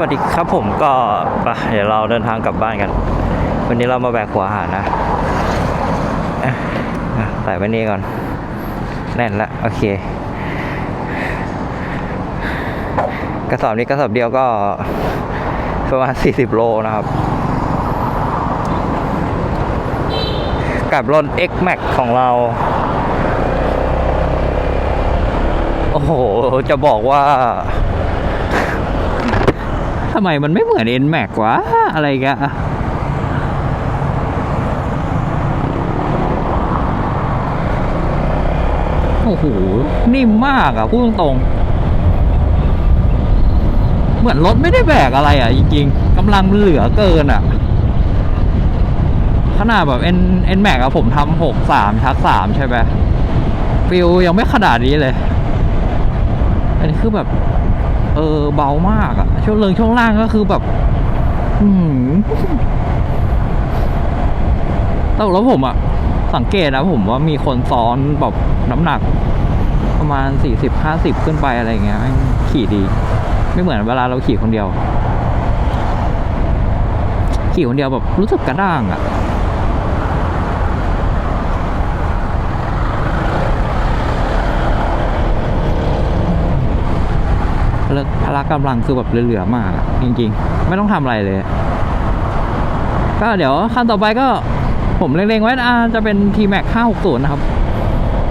วัสดีครับผมก็ไปเดี๋ยวเราเดินทางกลับบ้านกัน วันนี้เรามาแบกหัวอาหารนะอะใส่ไว้นี่ก่อน แน่นละโอเค กระสอบนี้กระสอบเดียวก็ประมาณ 40 โลนะครับ กับรถ X Max ของเรา โอ้โห จะบอกว่าำไมมันไม่เหมือน N Max วะอะไรกันอะโอ้โห นิ่มมากอะพูดตรงๆ เหมือนรถไม่ได้แบกอะไรอะจริงๆกำลังเหลือเกินอะขนาดแบบ N N Max อะผมทำหกสามชักสามใช่ไหมฟิลยังไม่ขนาดนี้เลย อันนี้คือแบบ เออเบามากอะช่วงเริงช่วงล่างก็คือแบบอืแต่แล้วผมอะสังเกตนะผมว่ามีคนซ้อนแบบน้ำหนัก ประมาณสี่สิบห้าสิบขึ้นไปอะไรเงี้ยขี่ดี ไม่เหมือนเวลาเราขี่คนเดียว ขี่คนเดียวแบบรู้สึกกระด้างอะพ ละพละกำลังคือแบบเหลือๆมากอะจริงๆ ไม่ต้องทำอะไรเลย ก็เดี๋ยวขั้นต่อไปก็ผมเล็งๆไว้อ่าจะเป็น T Max 560 นะครับ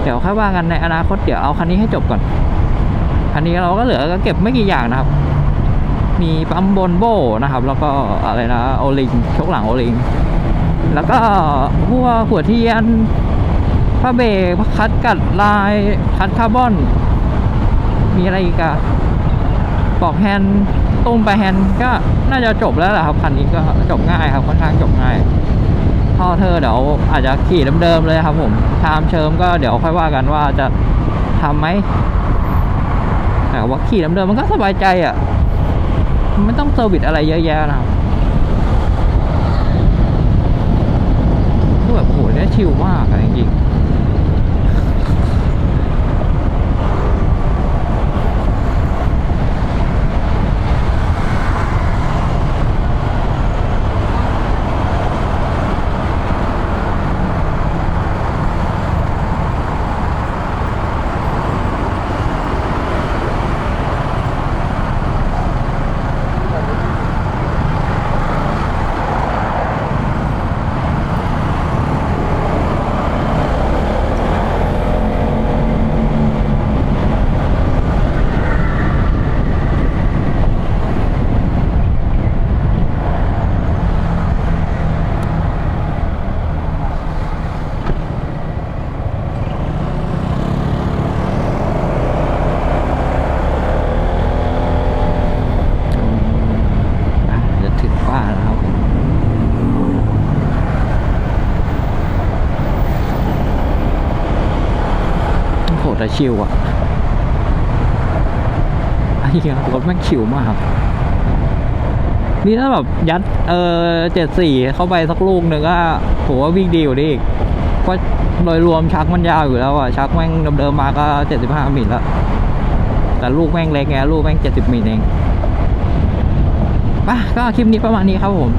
เดี๋ยวค่อยว่ากันในอนาคตเดี๋ยวเอาคันนี้ให้จบก่อน คันนี้เราก็เหลือก็เก็บไม่กี่อย่างนะครับ มีปั๊มบนโบนะครับ แล้วก็อะไรนะโอลิงชกหลังโอลิง แล้วก็พวกหัวเทียนผ้าเบรกคัดกัดลายคัดคาร์บอน มีอะไรอีกอะ ปอกแฮนด์ตุ้มไปแฮนด์ก็น่าจะจบแล้วแหละครับคันนี้ก็จบง่ายครับค่อนข้างจบง่ายท่อเธอเดี๋ยวอาจจะขี่เดิมๆเลยครับผมทามเชิมก็เดี๋ยวค่อยว่ากันว่าจะทำไหมแต่ว่าขี่เดิมๆมันก็สบายใจอะไม่ต้องเซอร์วิสอะไรเยอะแยะนะครับแบบโหเนี่ยชิลมากอะจริงๆ อะจะถึงบ้านแล้วครับโอ้โห แต่ชิวอะไอ้เหี้ยรถแม่งชิวมาก นี่ถ้าแบบยัด เออเจ็ดสี่เข้าไปสักลูกหนึ่งก็ผมว่าวิ่งดีกว่านี้อีกเพราะโดยรวมชักมันยาวอยู่แล้วอะชักแม่งเดิมๆมาก็เจ็ดสิบห้ามิลแล้ว แต่ลูกแม่งเล็กไงลูกแม่งเจ็ดสิบมิลเองป่ะก็คลิปนี้ประมาณนี้ครับผม